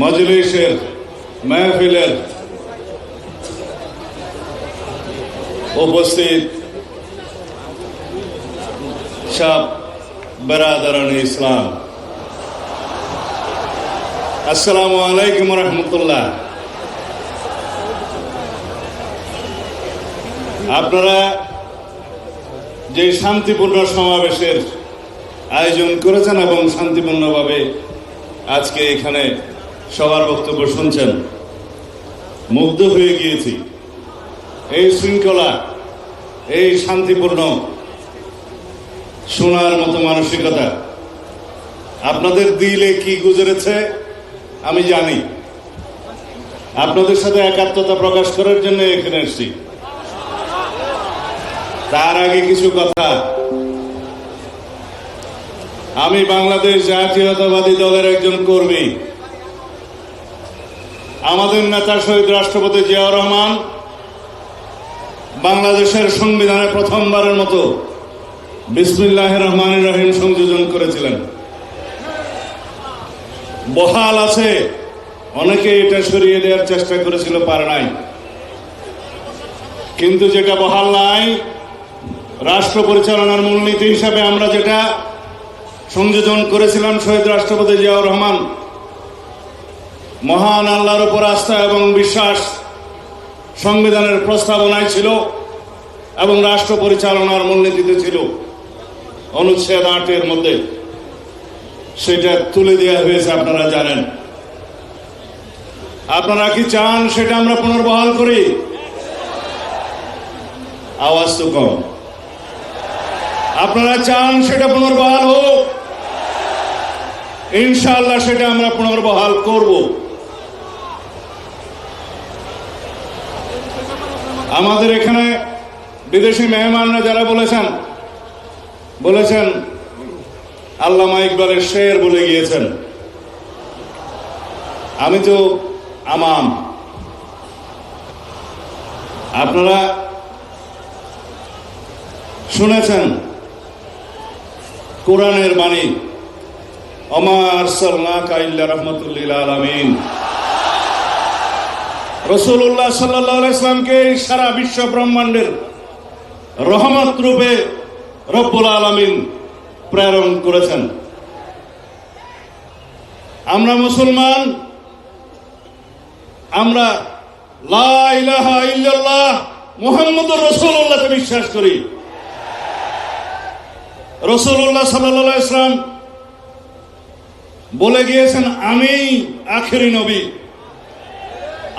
মজলিসের মেহফিলের উপস্থিত সব বেরাদারান ইসলাম। আসসালামু আলাইকুম রহমতুল্লাহ। আপনারা যে শান্তিপূর্ণ সমাবেশের আয়োজন করেছেন এবং শান্তিপূর্ণভাবে আজকে এখানে সবার বক্তব্য শুনছেন। মুগ্ধ হয়ে গিয়েছি। এই শৃঙ্খলা, এই শান্তিপূর্ণ, শোনার মতো মানসিকতা আপনাদের দিলে কি গুজরেছে, আমি জানি। আপনাদের সাথে একাত্মতা প্রকাশ করার জন্য এখানে এসেছি। তার আগে কিছু কথা। আমি বাংলাদেশ জাতীয়তাবাদী দলের একজন কর্মী। আমাদের নেতা শহীদ রাষ্ট্রপতি জিয়াউর রহমান বাংলাদেশের সংবিধানে প্রথমবারের মতো বিসমিল্লাহ রহমান রহিম সংযোজন করেছিলেন। বহাল আছে অনেকে এটা সরিয়ে দেওয়ার চেষ্টা করেছিল, পারে নাই। কিন্তু যেটা বহাল নাই, রাষ্ট্র পরিচালনার মূলনীতি হিসাবে আমরা যেটা সংযোজন করেছিলাম শহীদ রাষ্ট্রপতি জিয়াউর রহমান মহান আল্লাহর উপর আস্থা এবং বিশ্বাস সংবিধানের প্রস্তাবনায় ছিল এবং রাষ্ট্র পরিচালনার মূলনীতিতে ছিল। অনুচ্ছেদ আটের মধ্যে। সেটা তুলে দেওয়া হয়েছে, আপনারা জানেন। আপনারা কি চান সেটা আমরা পুনর্বহাল করি? আওয়াজ তো কম। আপনারা চান সেটা পুনর্বহাল হোক? ইনশাল্লাহ সেটা আমরা পুনর্বহাল করব। আমাদের এখানে বিদেশি মেহমানরা যারা বলেছেন বলেছেন, আল্লামা ইকবালের শের বলে গিয়েছেন। আমি তো আমাম আপনারা শুনেছেন কোরআনের বাণী অমার সাল্লা রহমতুল্লিল আলমিন। রসুল্লাহ সাল্লাহ ইসলামকে সারা বিশ্ব ব্রহ্মাণ্ডের রহমত রূপে রব্বুল আলমিন প্রেরণ করেছেন। আমরা মুসলমান, আমরা মুহাম্মদুর রাসূলুল্লাহকে বিশ্বাস করি। রসুল্লাহ সাল্লাহ ইসলাম বলে গিয়েছেন, আমি আখেরি নবী।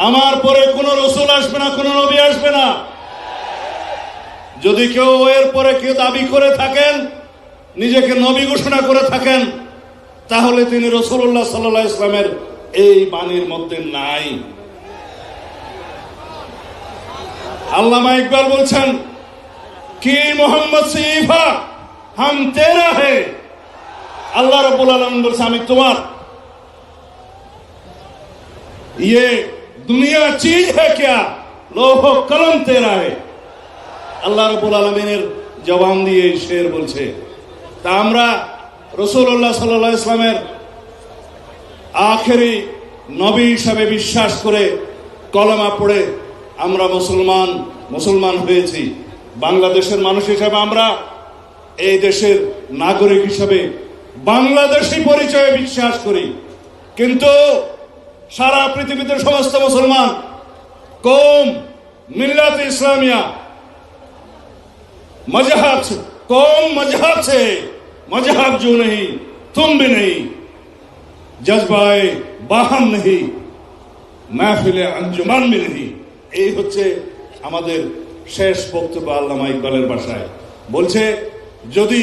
আমার পরে কোন রসুল আসবে না, কোন নবী আসবে না। যদি কেউ এর পরে কেউ দাবি করে থাকেন, নিজেকে নবী ঘোষণা করে থাকেন, তাহলে তিনি রসুল্লাহ সাল্লাহ ইসলামের এই বাণীর মধ্যে নাই। আল্লামা ইকবাল বলছেন, কি মোহাম্মদ সিফা, হাম তেরা হে? আল্লাহ রব্বুল আলম বলছে, আমি তোমার। ये দুনিয়া চিজ হে ক্যা? লোহ কলম তে হে। আল্লাহ রবুল আলমিনের জবান দিয়ে শের বলছে, তা আমরা রসুল্লাহ সাল্লাহ ইসলামের আখেরি নবী হিসাবে বিশ্বাস করে কলমা পড়ে আমরা মুসলমান মুসলমান হয়েছি। বাংলাদেশের মানুষ হিসাবে আমরা এই দেশের নাগরিক হিসাবে বাংলাদেশি পরিচয়ে বিশ্বাস করি। কিন্তু সারা পৃথিবীতে সমস্ত মুসলমান কম মিল্লাত ইসলামিয়া मजहब से कौम मजहब से मजहब जो नहीं तुम भी नहीं जज्बाए बाहम नहीं মাহফিলে আঞ্জুমান भी नहीं এই হচ্ছে আমাদের শেষ বক্তব্য আল্লামা ইকবালের বাসায় বলছে যদি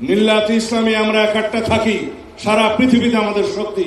মিল্লাত ইসলামী আমরা একাট্টা থাকি সারা পৃথিবীতে আমাদের শক্তি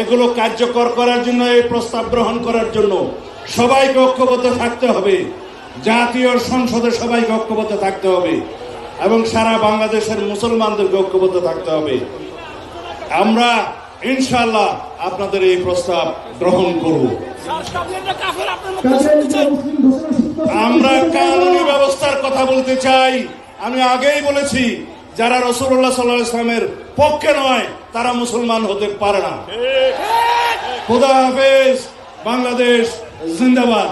এগুলো কার্যকর করার জন্য, এই প্রস্তাব গ্রহণ করার জন্য সবাইকে ঐক্যবদ্ধ থাকতে হবে। জাতীয় সংসদে সবাইকে ঐক্যবদ্ধ থাকতে হবে এবং সারা বাংলাদেশের মুসলমানদেরকে ঐক্যবদ্ধ থাকতে হবে। আমরা ইনশাল্লাহ আপনাদের এই প্রস্তাব গ্রহণ করব। আমরা কানুনি ব্যবস্থার কথা বলতে চাই। আমি আগেই বলেছি যারা রসুল্লাহ সাল্লাহ ইসলামের পক্ষে নয় তারা মুসলমান হতে পারে না। খুদা হাফেজ বাংলাদেশ জিন্দাবাদ।